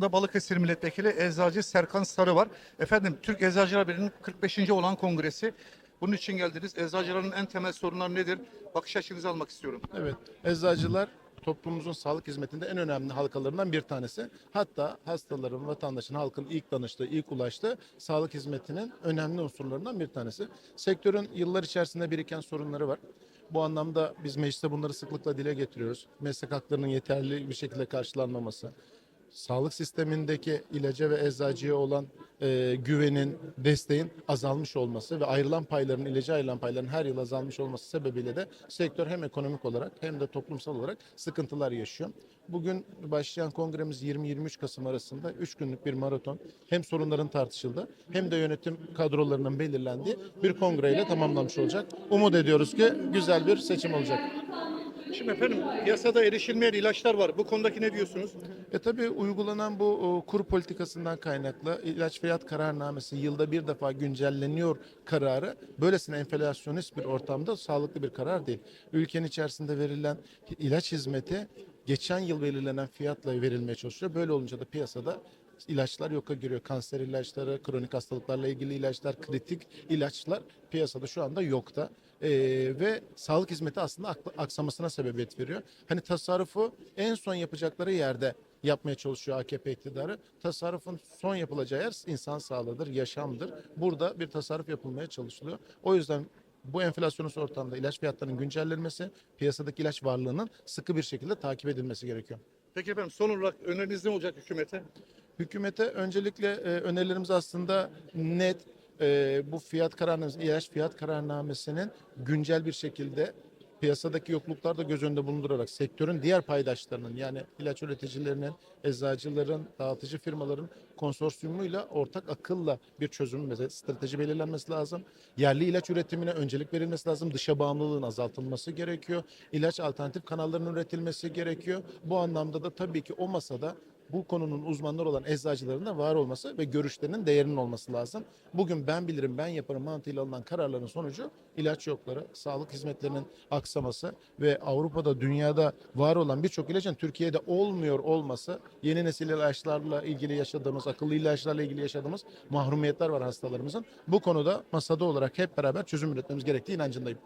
Da Balıkesir Milletvekili Eczacı Serkan Sarı var. Efendim Türk Eczacılar Birliği'nin 45. olan kongresi. Bunun için geldiniz. Eczacıların en temel sorunları nedir? Bakış açınızı almak istiyorum. Evet, eczacılar toplumumuzun sağlık hizmetinde en önemli halkalarından bir tanesi. Hatta hastaların, vatandaşın, halkın ilk danıştığı, ilk ulaştığı sağlık hizmetinin önemli unsurlarından bir tanesi. Sektörün yıllar içerisinde biriken sorunları var. Bu anlamda biz mecliste bunları sıklıkla dile getiriyoruz. Meslek haklarının yeterli bir şekilde karşılanmaması, sağlık sistemindeki ilaca ve eczacıya olan e, güvenin, desteğin azalmış olması ve ayrılan payların, ilaca ayrılan payların her yıl azalmış olması sebebiyle de sektör hem ekonomik olarak hem de toplumsal olarak sıkıntılar yaşıyor. Bugün başlayan kongremiz 20-23 Kasım arasında 3 günlük bir maraton hem sorunların tartışıldığı hem de yönetim kadrolarının belirlendiği bir kongreyle tamamlanmış olacak. Umut ediyoruz ki güzel bir seçim olacak. Şimdi efendim piyasada erişilmeyen ilaçlar var. Bu konudaki ne diyorsunuz? E tabii uygulanan bu o, kur politikasından kaynaklı ilaç fiyat kararnamesi yılda bir defa güncelleniyor kararı böylesine enflasyonist bir ortamda sağlıklı bir karar değil. Ülkenin içerisinde verilen ilaç hizmeti geçen yıl belirlenen fiyatla verilmeye çalışıyor. Böyle olunca da piyasada ilaçlar yoka giriyor. Kanser ilaçları, kronik hastalıklarla ilgili ilaçlar, kritik ilaçlar piyasada şu anda yokta. Ee, ve sağlık hizmeti aslında aksamasına sebebiyet veriyor. Hani tasarrufu en son yapacakları yerde yapmaya çalışıyor AKP iktidarı. Tasarrufun son yapılacağı yer insan sağlığıdır, yaşamdır. Burada bir tasarruf yapılmaya çalışılıyor. O yüzden bu enflasyonist ortamda ilaç fiyatlarının güncellenmesi, piyasadaki ilaç varlığının sıkı bir şekilde takip edilmesi gerekiyor. Peki efendim son olarak öneriniz ne olacak hükümete? Hükümete öncelikle e, önerilerimiz aslında net. E, bu fiyat kararnamesi, ilaç fiyat kararnamesinin güncel bir şekilde piyasadaki yokluklar da göz önünde bulundurarak sektörün diğer paydaşlarının yani ilaç üreticilerinin, eczacıların, dağıtıcı firmaların konsorsiyumuyla ortak akılla bir çözüm mesela strateji belirlenmesi lazım. Yerli ilaç üretimine öncelik verilmesi lazım. Dışa bağımlılığın azaltılması gerekiyor. İlaç alternatif kanallarının üretilmesi gerekiyor. Bu anlamda da tabii ki o masada bu konunun uzmanları olan eczacıların da var olması ve görüşlerinin değerinin olması lazım. Bugün ben bilirim ben yaparım mantığıyla alınan kararların sonucu ilaç yokları, sağlık hizmetlerinin aksaması ve Avrupa'da dünyada var olan birçok ilacın Türkiye'de olmuyor olması yeni nesil ilaçlarla ilgili yaşadığımız, akıllı ilaçlarla ilgili yaşadığımız mahrumiyetler var hastalarımızın. Bu konuda masada olarak hep beraber çözüm üretmemiz gerektiği inancındayım.